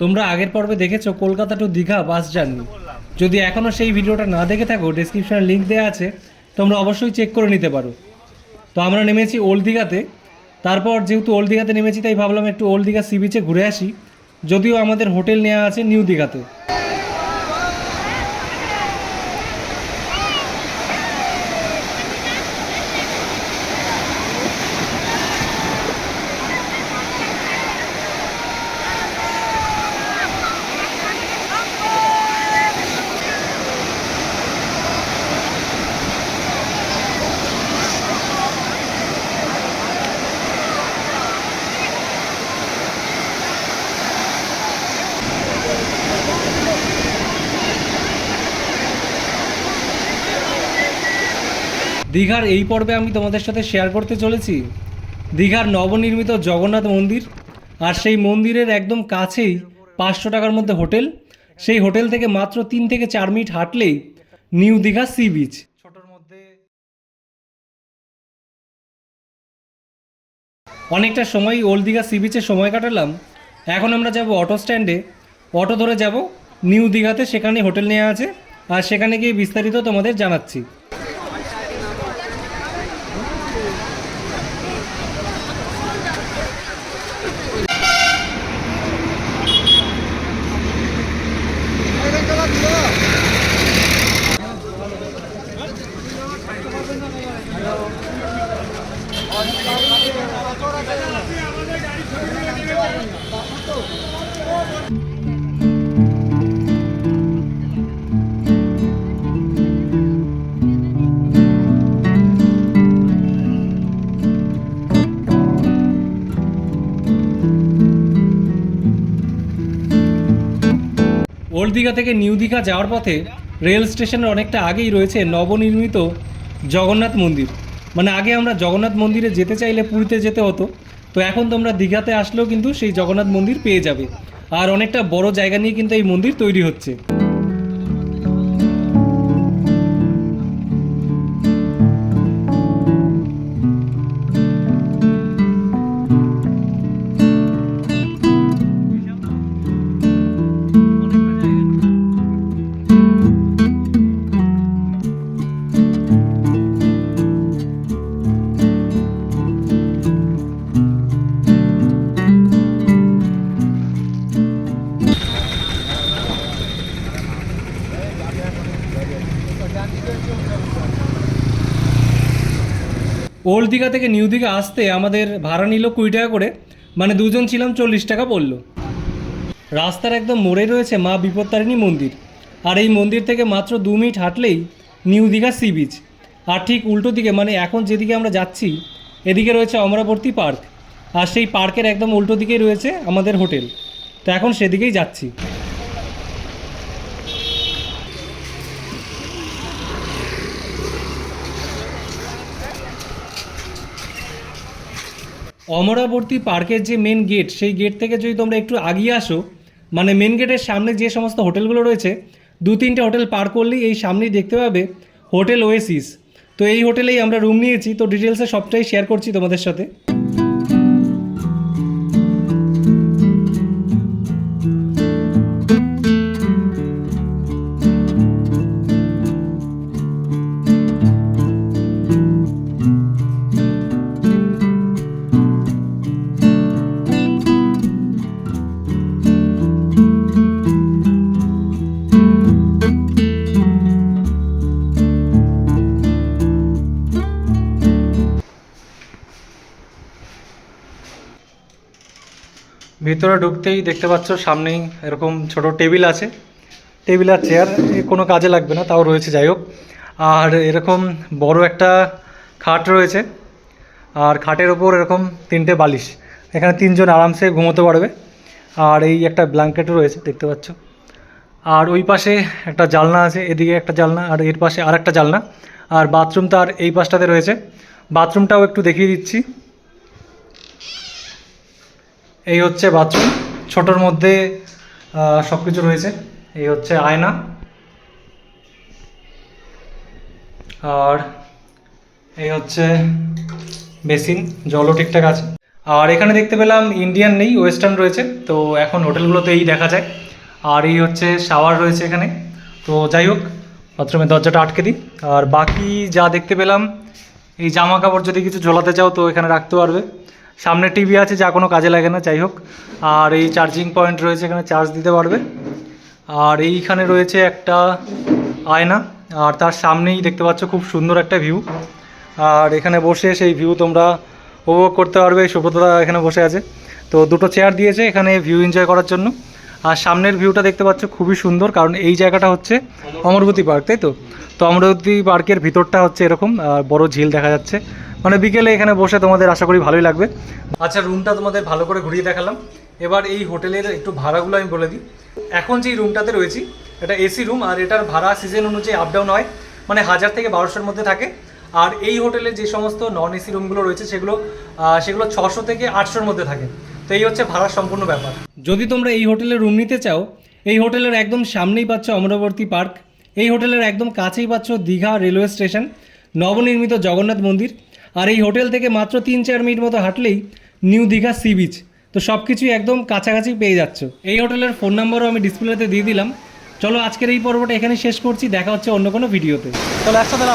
তোমরা আগের পর্বে দেখেছ Kolkata to Digha bus journey যদি এখনও সেই ভিডিওটা না দেখে থাকো ডিসক্রিপশানে লিঙ্ক দেওয়া আছে, তোমরা অবশ্যই চেক করে নিতে পারো। তো আমরা নেমেছি ওল্ড দীঘাতে। তারপর যেহেতু ওল্ড দীঘাতে নেমেছি, তাই ভাবলাম একটু ওল্ড দীঘা সি বিচে ঘুরে আসি। যদিও আমাদের হোটেল নেওয়া আছে নিউ দীঘাতে। দীঘার এই পর্বে আমি তোমাদের সাথে শেয়ার করতে চলেছি। দীঘার নবনির্মিত জগন্নাথ মন্দির আর সেই মন্দিরের একদম কাছেই পাঁচশো টাকার মধ্যে হোটেল। সেই হোটেল থেকে মাত্র তিন থেকে চার মিনিট হাঁটলেই নিউ দীঘা সি বিচ। ছোটোর মধ্যে অনেকটা সময় ওল্ড দীঘা সি বিচে সময় কাটালাম। এখন আমরা যাব অটো স্ট্যান্ডে। অটো ধরে যাব নিউ দীঘাতে সেখানে হোটেল নেওয়া আছে। আর সেখানে গিয়ে বিস্তারিত তোমাদের জানাচ্ছি। ওল্ড দীঘা থেকে নিউ দীঘা যাওয়ার পথে রেল স্টেশনের অনেকটা আগেই রয়েছে নবনির্মিত জগন্নাথ মন্দির। মানে আগে আমরা জগন্নাথ মন্দিরে যেতে চাইলে পুরীতে যেতে হতো। তো এখন তোমরা দীঘাতে আসলেও কিন্তু সেই জগন্নাথ মন্দির পেয়ে যাবে। আর অনেকটা বড় জায়গা নিয়ে কিন্তু এই মন্দির তৈরি হচ্ছে। ওল্ড দীঘা থেকে নিউ দীঘা আসতে আমাদের ভাড়া নিল কুড়ি টাকা করে মানে দুজন ছিলাম চল্লিশ টাকা পড়ল। রাস্তার একদম মোড়ে রয়েছে মা বিপত্তারিণী মন্দির, আর এই মন্দির থেকে মাত্র দু মিনিট হাঁটলেই নিউ দীঘা সি বিচ। আর ঠিক উল্টো দিকে মানে এখন যেদিকে আমরা যাচ্ছি, এদিকে রয়েছে অমরাবর্তী পার্ক, আর সেই পার্কের একদম উল্টো দিকেই রয়েছে আমাদের হোটেল। তো এখন সেদিকেই যাচ্ছি। অমরাবর্তী পার্কের যে মেন গেট সেই গেট থেকে যদি তোমরা একটু আগিয়ে আসো মানে মেন গেটের সামনে যে সমস্ত হোটেলগুলো রয়েছে, দু তিনটে হোটেল পার করলেই এই সামনেই দেখতে পাবে হোটেল ওয়েসিস তো এই হোটেলেই আমরা রুম নিয়েছি, তো ডিটেলসে সবটাই শেয়ার করছি তোমাদের সাথে। ভিতরে ঢুকতেই দেখতে পাচ্ছ সামনেই এরকম ছোট টেবিল আছে। টেবিল আর চেয়ার কোনো কাজে লাগবে না, তাও রয়েছে, যাই হোক। আর এরকম বড় একটা খাট রয়েছে, আর খাটের ওপর এরকম তিনটে বালিশ। এখানে তিনজন আরামসে ঘুমোতে পারবে। আর এই একটা ব্ল্যাঙ্কেটও রয়েছে, দেখতে পাচ্ছ। আর ওই পাশে একটা জালনা আছে, এদিকে একটা জালনা, আর এর পাশে আর একটা জালনা। আর বাথরুম তার এই পাশটাতে রয়েছে। বাথরুমটাও একটু দেখিয়ে দিচ্ছি। এই হচ্ছে বাথরুম, ছোটোর মধ্যে সব কিছু রয়েছে। এই হচ্ছে আয়না। আর এই হচ্ছে বেসিন, জলও ঠিকঠাক আছে। আর এখানে দেখতে পেলাম ইন্ডিয়ান নেই, ওয়েস্টার্ন রয়েছে। তো এখন হোটেলগুলোতে এই দেখা যায়। আর এই হচ্ছে শাওয়ার রয়েছে এখানে। তো যাই হোক, বাথরুমের দরজাটা আটকে দিই। আর বাকি যা দেখতে পেলাম, এই জামা কাপড় যদি কিছু ঝোলাতে চাও তো এখানে রাখতে পারবে। সামনে টিভি আছে, যা কোনো কাজে লাগে না, যাই হোক। আর এই চার্জিং পয়েন্ট রয়েছে, এখানে চার্জ দিতে পারবে। আর এইখানে রয়েছে একটা আয়না, আর তার সামনেই দেখতে পাচ্ছ খুব সুন্দর একটা ভিউ আর এখানে বসে সেই ভিউ তোমরা উপভোগ করতে পারবে সুব্রতদা এখানে বসে আছে। তো দুটো চেয়ার দিয়েছে, এখানে ভিউ এনজয় করার জন্য। আর সামনের ভিউটা দেখতে পাচ্ছ, খুবই সুন্দর, কারণ এই জায়গাটা হচ্ছে অমরবতী পার্ক, তাই তো? তো অমরবতী পার্কের ভিতরটা হচ্ছে এরকম বড় ঝিল দেখা যাচ্ছে। মানে বিকেলে এখানে বসে তোমাদের আশা করি ভালোই লাগবে। আচ্ছা রুমটা তোমাদের ভালো করে ঘুরিয়ে দেখালাম। এবার এই হোটেলের একটু ভাড়াগুলো আমি বলে দিই। এখন যেই রুমটাতে রয়েছি, এটা এসি রুম আর এটার ভাড়া সিজন অনুযায়ী আপ ডাউন হয় মানে হাজার থেকে বারোশোর মধ্যে থাকে। আর এই হোটেলে যে সমস্ত নন এসি রুমগুলো রয়েছে, সেগুলো সেগুলো ছশো থেকে আটশোর মধ্যে থাকে। তো এই হচ্ছে ভাড়ার সম্পূর্ণ ব্যাপার। যদি তোমরা এই হোটেলে রুম নিতে চাও, এই হোটেলের একদম সামনেই পাচ্ছ অমরাবতী পার্ক, এই হোটেলের একদম কাছেই পাচ্ছ দীঘা রেলওয়ে স্টেশন নবনির্মিত জগন্নাথ মন্দির, আর এই হোটেল থেকে মাত্র তিন চার মিনিট মতো হাঁটলেই নিউ দীঘা সি বিচ তো সব কিছুই একদম কাছাকাছি পেয়ে যাচ্ছ। এই হোটেলের ফোন নাম্বারও আমি ডিসপ্লেতে দিয়ে দিলাম। চলো আজকের এই পর্বটা এখানে শেষ করছি, দেখা হচ্ছে অন্য কোনো ভিডিওতে চলো, একসাথে